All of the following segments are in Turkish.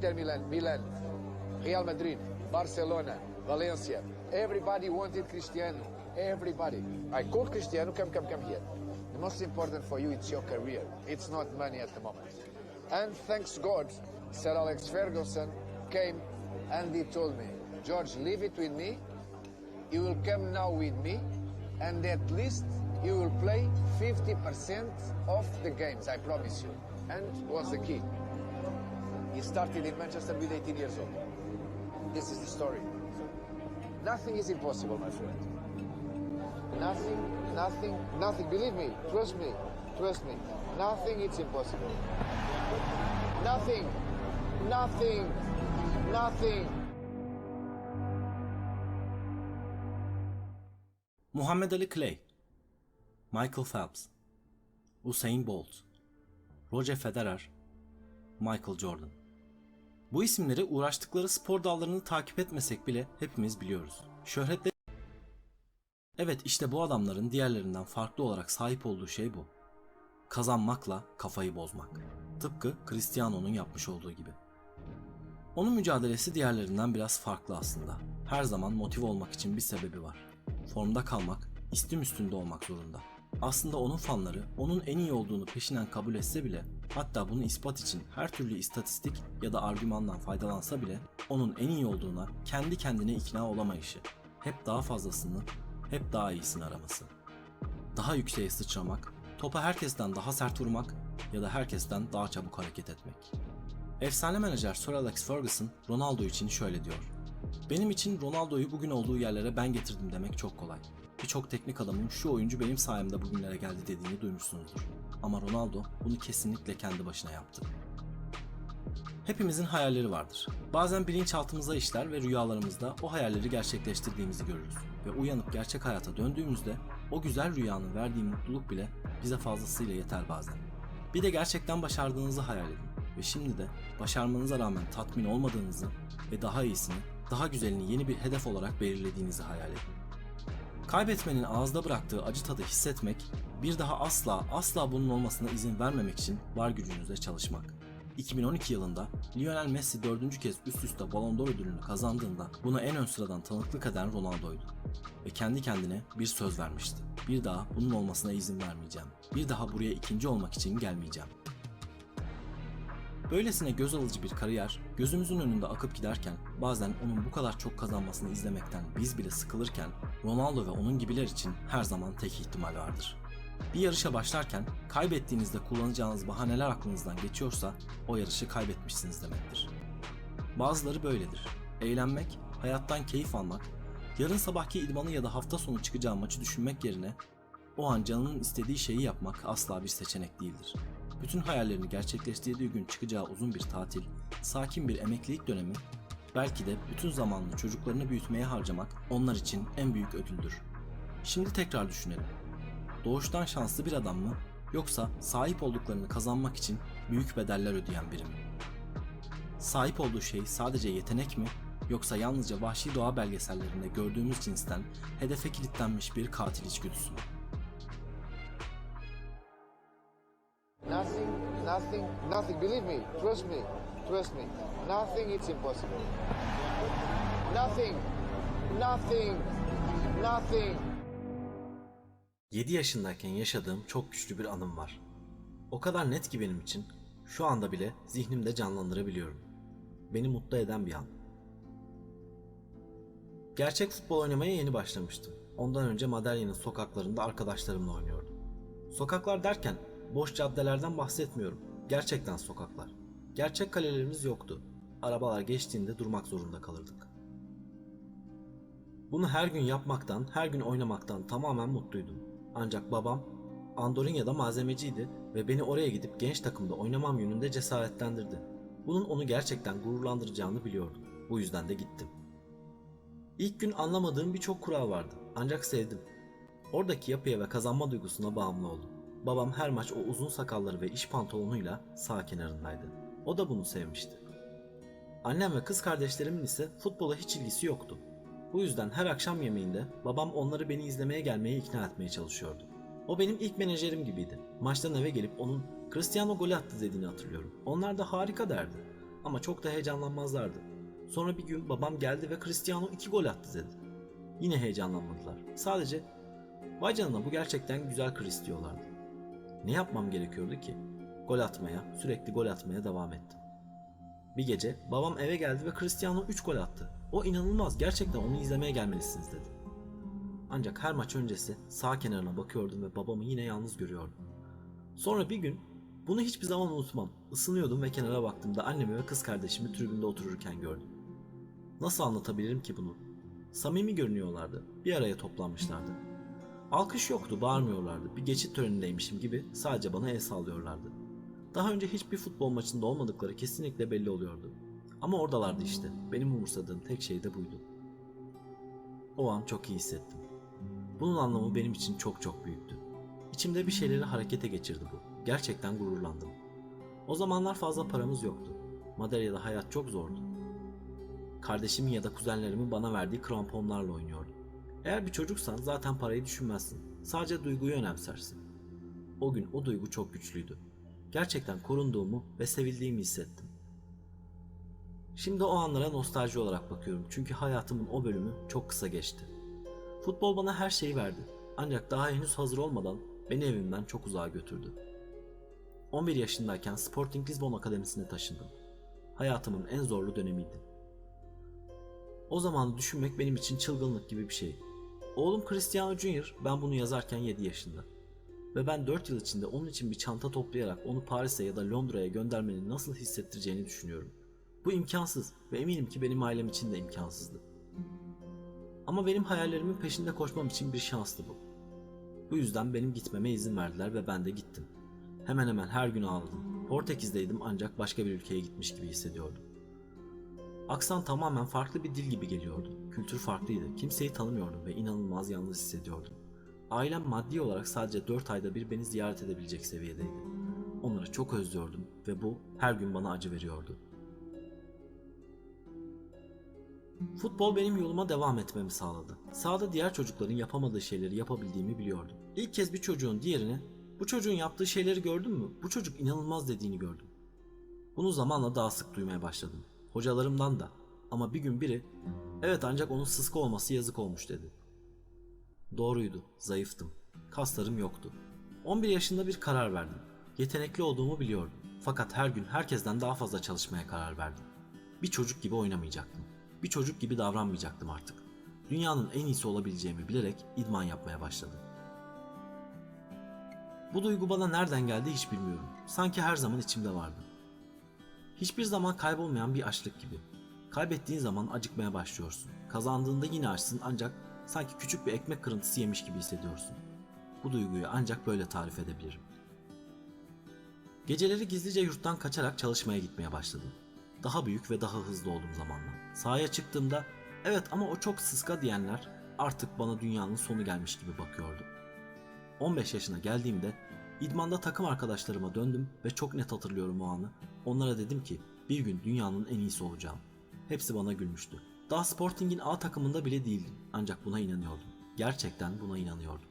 Inter Milan, Milan, Real Madrid, Barcelona, Valencia. Everybody wanted Cristiano. Everybody. I called Cristiano, come, come, come here. The most important for you is your career. It's not money at the moment. And thanks God, Sir Alex Ferguson came and he told me, George, leave it with me. You will come now with me, and at least you will play 50% of the games, I promise you. And was the key. He started in Manchester with 18 years old. This is the story. Nothing is impossible, my friend. Nothing, nothing, nothing. Believe me, trust me, trust me. Nothing is impossible. Nothing, nothing, nothing. Muhammed Ali Clay, Michael Phelps, Usain Bolt, Roger Federer, Michael Jordan. Bu isimleri uğraştıkları spor dallarını takip etmesek bile hepimiz biliyoruz. Şöhretle Evet işte bu adamların diğerlerinden farklı olarak sahip olduğu şey bu. Kazanmakla kafayı bozmak. Tıpkı Cristiano'nun yapmış olduğu gibi. Onun mücadelesi diğerlerinden biraz farklı aslında. Her zaman motive olmak için bir sebebi var. Formda kalmak, istim üstünde olmak zorunda. Aslında onun fanları onun en iyi olduğunu peşinen kabul etse bile hatta bunu ispat için her türlü istatistik ya da argümandan faydalansa bile onun en iyi olduğuna kendi kendine ikna olamayışı, hep daha fazlasını, hep daha iyisini araması. Daha yükseğe sıçramak, topa herkesten daha sert vurmak ya da herkesten daha çabuk hareket etmek. Efsane menajer Sir Alex Ferguson Ronaldo için şöyle diyor. Benim için Ronaldo'yu bugün olduğu yerlere ben getirdim demek çok kolay. Birçok teknik adamın şu oyuncu benim sayemde bugünlere geldi dediğini duymuşsunuzdur. Ama Ronaldo bunu kesinlikle kendi başına yaptı. Hepimizin hayalleri vardır. Bazen bilinçaltımıza işler ve rüyalarımızda o hayalleri gerçekleştirdiğimizi görürüz. Ve uyanıp gerçek hayata döndüğümüzde o güzel rüyanın verdiği mutluluk bile bize fazlasıyla yeter bazen. Bir de gerçekten başardığınızı hayal edin ve şimdi de başarmanıza rağmen tatmin olmadığınızı ve daha iyisini, daha güzelini yeni bir hedef olarak belirlediğinizi hayal edin. Kaybetmenin ağızda bıraktığı acı tadı hissetmek, bir daha asla asla bunun olmasına izin vermemek için var gücünüzle çalışmak. 2012 yılında Lionel Messi dördüncü kez üst üste Ballon d'Or ödülünü kazandığında buna en ön sıradan tanıklık eden Ronaldo'ydu. Ve kendi kendine bir söz vermişti. Bir daha bunun olmasına izin vermeyeceğim. Bir daha buraya ikinci olmak için gelmeyeceğim. Böylesine göz alıcı bir kariyer gözümüzün önünde akıp giderken bazen onun bu kadar çok kazanmasını izlemekten biz bile sıkılırken Ronaldo ve onun gibiler için her zaman tek ihtimal vardır. Bir yarışa başlarken kaybettiğinizde kullanacağınız bahaneler aklınızdan geçiyorsa o yarışı kaybetmişsiniz demektir. Bazıları böyledir. Eğlenmek, hayattan keyif almak, yarın sabahki idmanı ya da hafta sonu çıkacağı maçı düşünmek yerine o an canının istediği şeyi yapmak asla bir seçenek değildir. Bütün hayallerini gerçekleştirdiği gün çıkacağı uzun bir tatil, sakin bir emeklilik dönemi, belki de bütün zamanını çocuklarını büyütmeye harcamak onlar için en büyük ödüldür. Şimdi tekrar düşünelim. Doğuştan şanslı bir adam mı yoksa sahip olduklarını kazanmak için büyük bedeller ödeyen biri mi? Sahip olduğu şey sadece yetenek mi yoksa yalnızca vahşi doğa belgesellerinde gördüğümüz cinsten hedefe kilitlenmiş bir katil içgüdüsü mü? Nothing, nothing, nothing. Believe me, trust me, trust me. Nothing is impossible. Nothing, nothing, nothing. 7 yaşındayken yaşadığım çok güçlü bir anım var. O kadar net ki benim için şu anda bile zihnimde canlandırabiliyorum. Beni mutlu eden bir an. Gerçek futbol oynamaya yeni başlamıştım. Ondan önce Madalya'nın sokaklarında arkadaşlarımla oynuyordum. Sokaklar derken boş caddelerden bahsetmiyorum. Gerçekten sokaklar. Gerçek kalelerimiz yoktu. Arabalar geçtiğinde durmak zorunda kalırdık. Bunu her gün yapmaktan, her gün oynamaktan tamamen mutluydum. Ancak babam Andorinya'da malzemeciydi ve beni oraya gidip genç takımda oynamam yönünde cesaretlendirdi. Bunun onu gerçekten gururlandıracağını biliyordum. Bu yüzden de gittim. İlk gün anlamadığım birçok kural vardı. Ancak sevdim. Oradaki yapıya ve kazanma duygusuna bağımlı oldum. Babam her maç o uzun sakalları ve iş pantolonuyla sağ kenarındaydı. O da bunu sevmişti. Annem ve kız kardeşlerimin ise futbola hiç ilgisi yoktu. Bu yüzden her akşam yemeğinde babam onları beni izlemeye gelmeye ikna etmeye çalışıyordu. O benim ilk menajerim gibiydi. Maçtan eve gelip onun Cristiano gol attı dediğini hatırlıyorum. Onlar da harika derdi. Ama çok da heyecanlanmazlardı. Sonra bir gün babam geldi ve Cristiano iki gol attı dedi. Yine heyecanlanmadılar. Sadece vay canına bu gerçekten güzel Chris diyorlardı. Ne yapmam gerekiyordu ki? Gol atmaya, sürekli gol atmaya devam ettim. Bir gece babam eve geldi ve Cristiano 3 gol attı. O inanılmaz, gerçekten onu izlemeye gelmelisiniz dedi. Ancak her maç öncesi sağ kenarına bakıyordum ve babamı yine yalnız görüyordum. Sonra bir gün bunu hiçbir zaman unutmam. Isınıyordum ve kenara baktığımda annemi ve kız kardeşimi tribünde otururken gördüm. Nasıl anlatabilirim ki bunu? Samimi görünüyorlardı. Bir araya toplanmışlardı. Alkış yoktu, bağırmıyorlardı. Bir geçit törenindeymişim gibi sadece bana el sallıyorlardı. Daha önce hiçbir futbol maçında olmadıkları kesinlikle belli oluyordu. Ama oradalardı işte. Benim umursadığım tek şey de buydu. O an çok iyi hissettim. Bunun anlamı benim için çok çok büyüktü. İçimde bir şeyleri harekete geçirdi bu. Gerçekten gururlandım. O zamanlar fazla paramız yoktu. Madalya'da hayat çok zordu. Kardeşimin ya da kuzenlerimin bana verdiği kramponlarla oynuyordum. Eğer bir çocuksan zaten parayı düşünmezsin. Sadece duyguyu önemsersin. O gün o duygu çok güçlüydü. Gerçekten korunduğumu ve sevildiğimi hissettim. Şimdi o anlara nostalji olarak bakıyorum çünkü hayatımın o bölümü çok kısa geçti. Futbol bana her şeyi verdi. Ancak daha henüz hazır olmadan beni evimden çok uzağa götürdü. 11 yaşındayken Sporting Lisbon Akademisi'ne taşındım. Hayatımın en zorlu dönemiydi. O zaman düşünmek benim için çılgınlık gibi bir şey. Oğlum Cristiano Junior ben bunu yazarken 7 yaşında. Ve ben 4 yıl içinde onun için bir çanta toplayarak onu Paris'e ya da Londra'ya göndermenin nasıl hissettireceğini düşünüyorum. Bu imkansız ve eminim ki benim ailem için de imkansızdı. Ama benim hayallerimin peşinde koşmam için bir şanstı bu. Bu yüzden benim gitmeme izin verdiler ve ben de gittim. Hemen hemen her gün ağladım. Portekiz'deydim ancak başka bir ülkeye gitmiş gibi hissediyordum. Aksan tamamen farklı bir dil gibi geliyordu. Kültür farklıydı. Kimseyi tanımıyordum ve inanılmaz yalnız hissediyordum. Ailem maddi olarak sadece 4 ayda bir beni ziyaret edebilecek seviyedeydi. Onları çok özlüyordum ve bu her gün bana acı veriyordu. Futbol benim yoluma devam etmemi sağladı. Sahada diğer çocukların yapamadığı şeyleri yapabildiğimi biliyordum. İlk kez bir çocuğun diğerine bu çocuğun yaptığı şeyleri gördün mü? Bu çocuk inanılmaz dediğini gördüm. Bunu zamanla daha sık duymaya başladım. Hocalarımdan da. Ama bir gün biri evet ancak onun sıska olması yazık olmuş dedi. Doğruydu. Zayıftım. Kaslarım yoktu. 11 yaşında bir karar verdim. Yetenekli olduğumu biliyordum. Fakat her gün herkesten daha fazla çalışmaya karar verdim. Bir çocuk gibi oynamayacaktım. Bir çocuk gibi davranmayacaktım artık. Dünyanın en iyisi olabileceğimi bilerek idman yapmaya başladım. Bu duygu bana nereden geldi hiç bilmiyorum. Sanki her zaman içimde vardı. Hiçbir zaman kaybolmayan bir açlık gibi. Kaybettiğin zaman acıkmaya başlıyorsun. Kazandığında yine açsın ancak sanki küçük bir ekmek kırıntısı yemiş gibi hissediyorsun. Bu duyguyu ancak böyle tarif edebilirim. Geceleri gizlice yurttan kaçarak çalışmaya gitmeye başladım. Daha büyük ve daha hızlı oldum zamanla. Sahaya çıktığımda evet ama o çok sıska diyenler artık bana dünyanın sonu gelmiş gibi bakıyordu. 15 yaşına geldiğimde idmanda takım arkadaşlarıma döndüm ve çok net hatırlıyorum o anı. Onlara dedim ki bir gün dünyanın en iyisi olacağım. Hepsi bana gülmüştü. Daha Sporting'in A takımında bile değildim. Ancak buna inanıyordum. Gerçekten buna inanıyordum.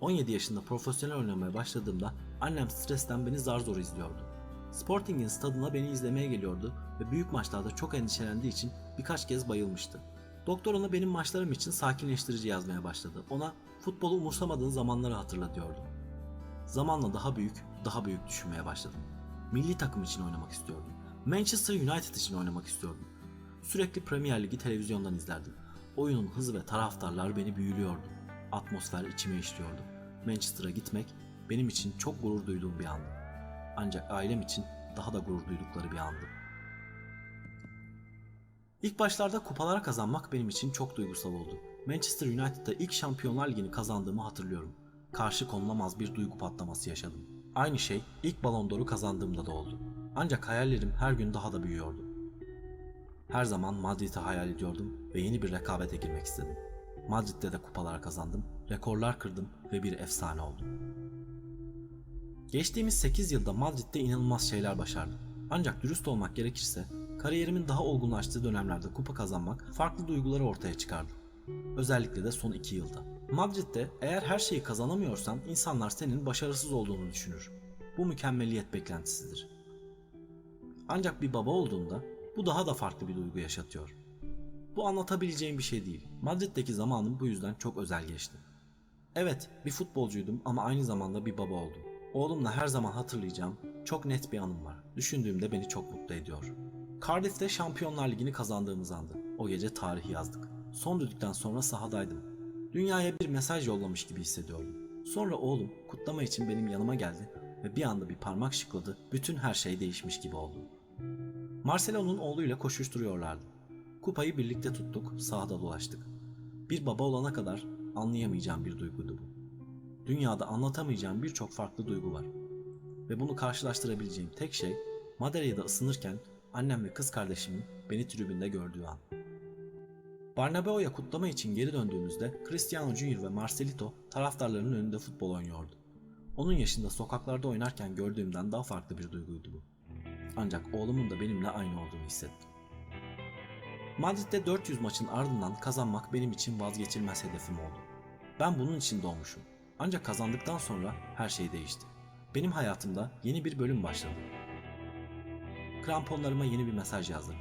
17 yaşında profesyonel oynamaya başladığımda annem stresten beni zar zor izliyordu. Sporting'in stadına beni izlemeye geliyordu ve büyük maçlarda çok endişelendiği için birkaç kez bayılmıştı. Doktor ona benim maçlarım için sakinleştirici yazmaya başladı. Ona futbolu umursamadığın zamanları hatırla diyordu. Zamanla daha büyük, daha büyük düşünmeye başladım. Milli takım için oynamak istiyordum. Manchester United için oynamak istiyordum. Sürekli Premier Ligi televizyondan izlerdim. Oyunun hızı ve taraftarlar beni büyülüyordu. Atmosfer içime işliyordu. Manchester'a gitmek benim için çok gurur duyduğum bir andı. Ancak ailem için daha da gurur duydukları bir andı. İlk başlarda kupalar kazanmak benim için çok duygusal oldu. Manchester United'da ilk Şampiyonlar Ligi'ni kazandığımı hatırlıyorum. Karşı konulamaz bir duygu patlaması yaşadım. Aynı şey ilk Ballon d'Or'u kazandığımda da oldu. Ancak hayallerim her gün daha da büyüyordu. Her zaman Madrid'i hayal ediyordum ve yeni bir rekabete girmek istedim. Madrid'de de kupalar kazandım, rekorlar kırdım ve bir efsane oldum. Geçtiğimiz 8 yılda Madrid'de inanılmaz şeyler başardım. Ancak dürüst olmak gerekirse kariyerimin daha olgunlaştığı dönemlerde kupa kazanmak farklı duyguları ortaya çıkardı. Özellikle de son 2 yılda. Madrid'de eğer her şeyi kazanamıyorsan insanlar senin başarısız olduğunu düşünür. Bu mükemmeliyet beklentisidir. Ancak bir baba olduğunda bu daha da farklı bir duygu yaşatıyor. Bu anlatabileceğim bir şey değil. Madrid'deki zamanım bu yüzden çok özel geçti. Evet, bir futbolcuydum ama aynı zamanda bir baba oldum. Oğlumla her zaman hatırlayacağım çok net bir anım var. Düşündüğümde beni çok mutlu ediyor. Cardiff'te Şampiyonlar Ligi'ni kazandığımız andı. O gece tarihi yazdık. Son düdükten sonra sahadaydım. Dünyaya bir mesaj yollamış gibi hissediyordum. Sonra oğlum kutlama için benim yanıma geldi ve bir anda bir parmak şıkladı. Bütün her şey değişmiş gibi oldu. Marcelo'nun oğluyla koşuşturuyorlardı. Kupayı birlikte tuttuk, sahada dolaştık. Bir baba olana kadar anlayamayacağım bir duyguydu bu. Dünyada anlatamayacağım birçok farklı duygu var. Ve bunu karşılaştırabileceğim tek şey Madeira'da ısınırken annem ve kız kardeşimin beni tribünde gördüğü an. Barnabeo'ya kutlama için geri döndüğümüzde Cristiano Junior ve Marcelito taraftarların önünde futbol oynuyordu. Onun yaşında sokaklarda oynarken gördüğümden daha farklı bir duyguydu bu. Ancak oğlumun da benimle aynı olduğunu hissettim. Madrid'de 400 maçın ardından kazanmak benim için vazgeçilmez hedefim oldu. Ben bunun için doğmuşum. Ancak kazandıktan sonra her şey değişti. Benim hayatımda yeni bir bölüm başladı. Kramponlarıma yeni bir mesaj yazdım.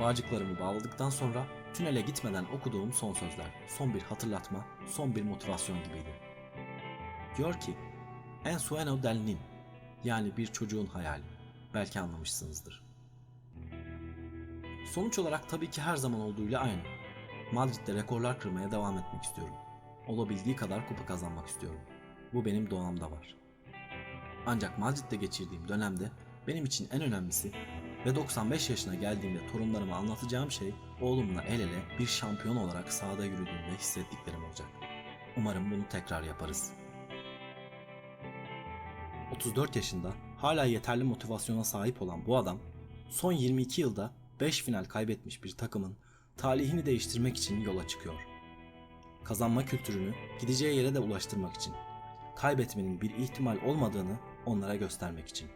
Bağcıklarımı bağladıktan sonra tünele gitmeden okuduğum son sözler, son bir hatırlatma, son bir motivasyon gibiydi. Diyor ki, En sueño del nin, yani bir çocuğun hayali. Belki anlamışsınızdır. Sonuç olarak tabii ki her zaman olduğuyla aynı. Madrid'de rekorlar kırmaya devam etmek istiyorum. Olabildiği kadar kupa kazanmak istiyorum. Bu benim doğamda var. Ancak Madrid'de geçirdiğim dönemde benim için en önemlisi ve 95 yaşına geldiğimde torunlarıma anlatacağım şey oğlumla el ele bir şampiyon olarak sahada yürüdüğümde hissettiklerim olacak. Umarım bunu tekrar yaparız. 34 yaşında hala yeterli motivasyona sahip olan bu adam son 22 yılda 5 final kaybetmiş bir takımın talihini değiştirmek için yola çıkıyor. Kazanma kültürünü gideceği yere de ulaştırmak için. Kaybetmenin bir ihtimal olmadığını onlara göstermek için.